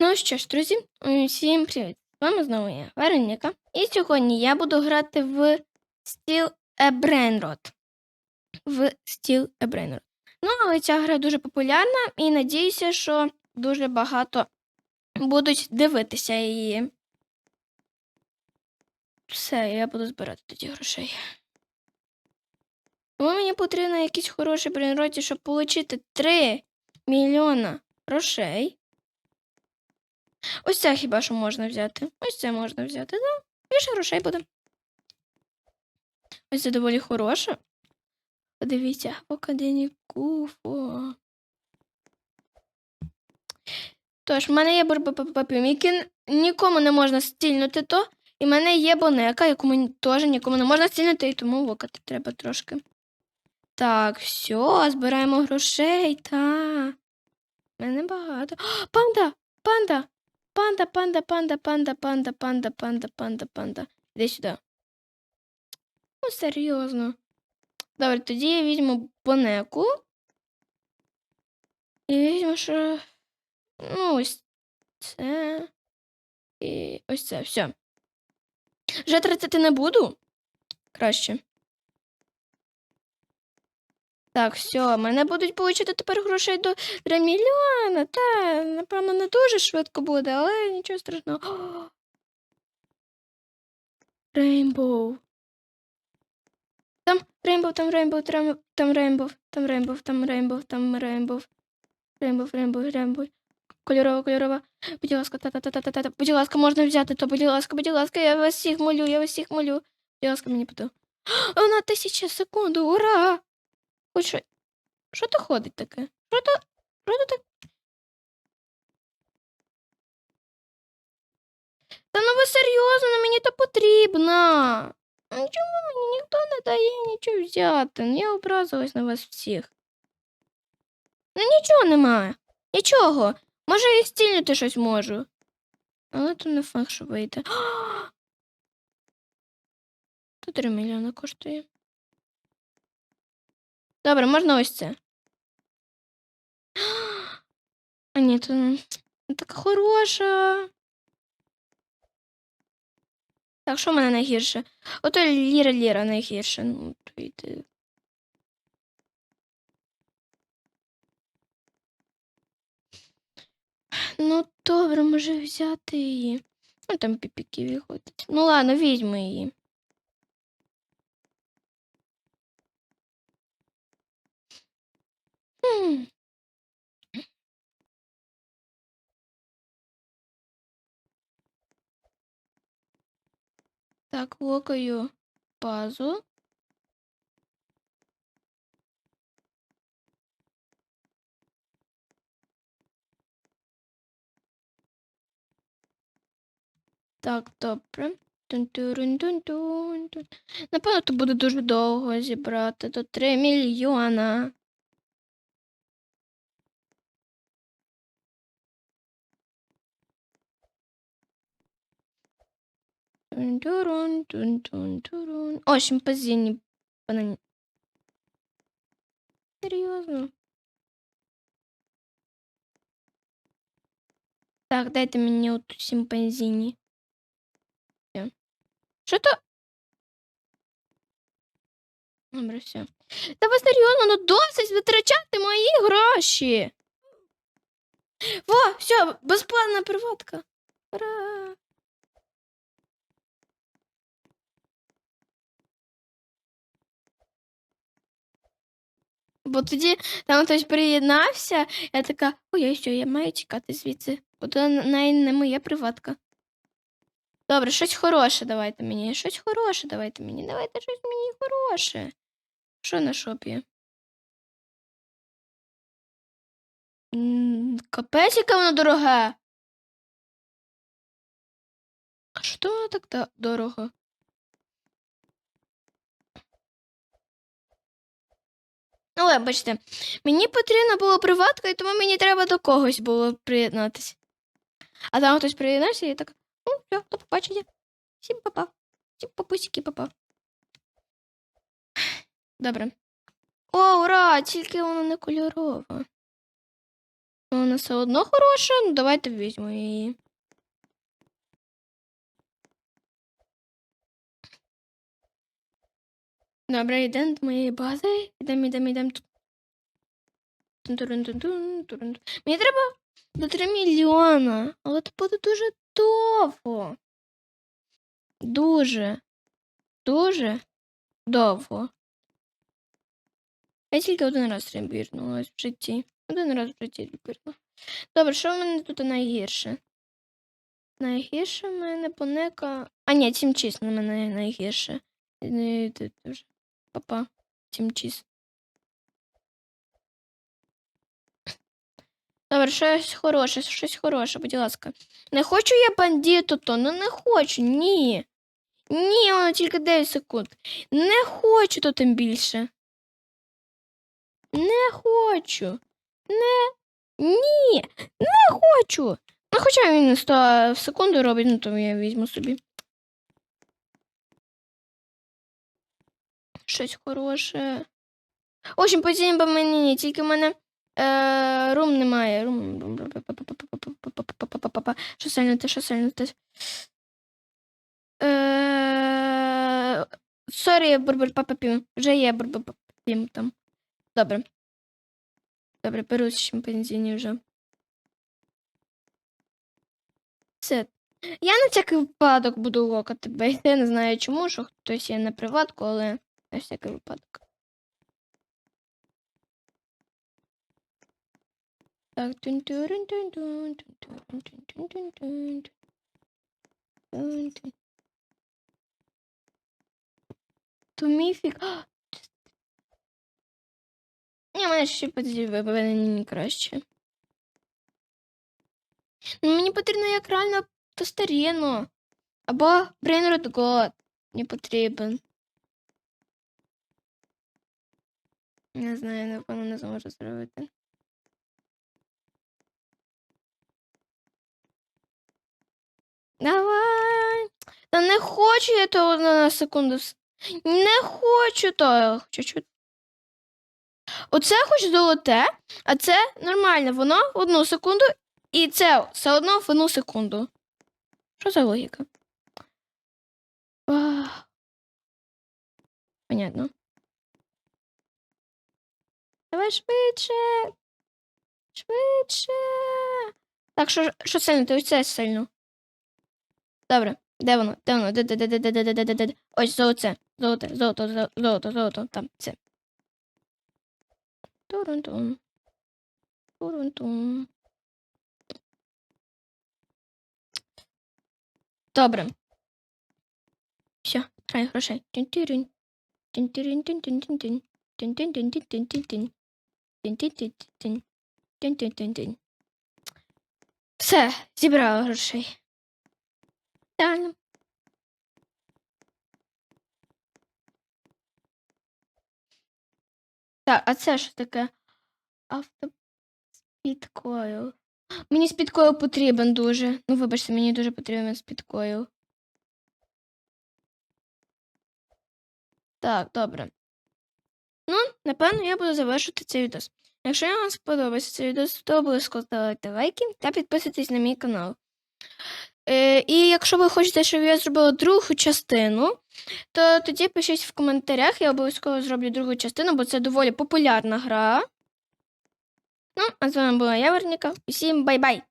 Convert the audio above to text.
Ну що ж, друзі, всім привіт! З вами знову я, Вероніка. І сьогодні я буду грати в Steel a Brainrot. В Steel a Brainrot. Ну, але ця гра дуже популярна і надіюся, що дуже багато будуть дивитися її. Все, я буду збирати тоді грошей. Тому мені потрібно якийсь хороший брейнроті, щоб отримати 3 мільйона грошей. Ось це хіба що можна взяти. Ось це можна взяти, да? Більше грошей буде. Ось це доволі хороше. Подивіться, Академі Куфо. Тож, в мене є який нікому не можна стільнути то. І в мене є бонека, яку теж нікому не можна стільнути, і тому локати треба трошки. Так, все, збираємо грошей, та. Мене багато. О, панда! Панда! Панда, панда, панда, панда, панда, панда, панда, панда, панда. Іди сюди. Ну, серйозно. Добре, тоді я візьму бонеку. І візьму, що. Ну, ось це. І ось це. Все. Вже тратити не буду. Краще. Так, все, мене будуть получити тепер грошей до 3 мільйона. Та, напевно, не дуже швидко буде, але нічого страшного. Рейнбоу. Там рейнбоу, там рейнбоу, там рейнбоу, там рейнбоу, там рейнбоу, там рейнбоу. Рейнбоу, рейнбоу, рейнбоу. Кольорова, кольорова. Будь ласка, та-та-та-та-та. Будь ласка, можна взяти то, будь ласка, будь ласка, я вас всіх молю, я вас всіх молю. Будь ласка, мені поту. Вона тисяча секунд, ура! Ой, що, що то ходить таке? Що то, що то так? Та ну ви серйозно, ну мені то потрібно. Чому мені ніхто не дає нічого взяти? Ну, Я образилась на вас всіх. Ну нічого немає. Нічого. Може і стільнути щось можу. Але то не факт, що вийде. То 3 мільйони коштує. Добре, можна ось це. А ні, то така хороша. Так, що в мене найгірше? Ото Ліра Ліра найгірше. Ну, то йди. Ну, добре, може взяти її. Ну, там піпіки виходять. Ну ладно, візьму її. Так, локаю базу. Так, добре. Тун-турун-тун-тун-тун. Напевно, то буде дуже довго зібрати до 3 мільйона. Тун-турун, тун-тун-турун. О, шимпанзіні. Банані. Серйозно. Так, дайте мені оту шимпанзіні. Що то? Добре, все. Та ви серйозно, ну досить витрачати мої гроші. Во, все, безплатна приватка. Ура! Бо тоді там хтось приєднався, я така, ой, я що, я маю тікати звідси, то навіть не моя приватка. Добре, щось хороше давайте мені. Щось хороше давайте мені. Давайте щось мені хороше. Що на шопі? Капець, яке воно дороге. А що так дорого? Ну, вибачте, мені потрібна була приватка, і тому мені треба до когось було приєднатися. А там хтось приєднався і так, ну, все, до побачення. Всім папа. Всім папусики папа. Добре. О, ура! Тільки воно не кольорове. Вона все одно хороша, ну давайте візьмемо її. Добре, йдемо до моєї бази. Йдемо, йдемо, йдемо. Мені треба до 3 мільйона, але це буде дуже довго. Дуже, дуже довго. Я тільки один раз ребірнулась в житті. Один раз в житті ребірнула. Добре, що в мене тут найгірше? Найгірше в мене понека. А, ні, тім чіс на мене найгірше. Папа, тім чіс. Добре, щось хороше, щось хороше, будь ласка. Не хочу я бандиту то, ну не хочу, ні. Ні, воно тільки 9 секунд. Не хочу то тим більше. Не хочу. Не. Ні. Не хочу. Ну, хоча він 100 в секунду робить, ну то я візьму собі. щось хороше. Очень общем, бо мені ні, тільки в мене рум немає. Рум. Що сельнути, що сельнути. Сорі, бурбер папа пім. Вже є бурбер папа пім там. Добре. Добре, беру з чимпанзіні вже. Все. Я на всякий випадок буду локати, бо я не знаю чому, що хтось є на приватку, але на всякий випадок. Так, тун тун тун тун тун тун. То. Ні, мене ще подивлені краще. Ну, мені потрібно як реально Тостаріно. Або Brainrot God. Мені потрібен. Не знаю, напевно, не зможу зробити. Давай. Та не хочу я того на секунду. Не хочу того. Чуть-чуть. Оце хоч золоте, а це нормально. Воно в одну секунду, і це все одно в одну секунду. Що за логіка? Понятно. Давай швидше. Швидше. Так, що що сильно? Ти оце сильно. Добре, де воно? Де воно? Де де де де де де де де Ось золоте. Золоте, золото, золото, золото. Там це. Турунтум. Турунтум. Добре. Все, край грошей. Тин-тирин. Тин-тирин-тин-тин-тин-тин. Тин-тин-тин-тин-тин-тин-тин. Тин-тин-тин-тин-тин. Тин-тин-тин-тин. Все, зібрала грошей. Реально. Так, а це що таке? Авто спідкойл. Мені спідкойл потрібен дуже. Ну, вибачте, мені дуже потрібен спідкойл. Так, добре. Напевно, я буду завершити цей відос. Якщо вам сподобався цей відос, то обов'язково ставайте лайки та підписуйтесь на мій канал. Е, і якщо ви хочете, щоб я зробила другу частину, то тоді пишіть в коментарях, я обов'язково зроблю другу частину, бо це доволі популярна гра. Ну, а з вами була я, Верніка. Усім бай-бай!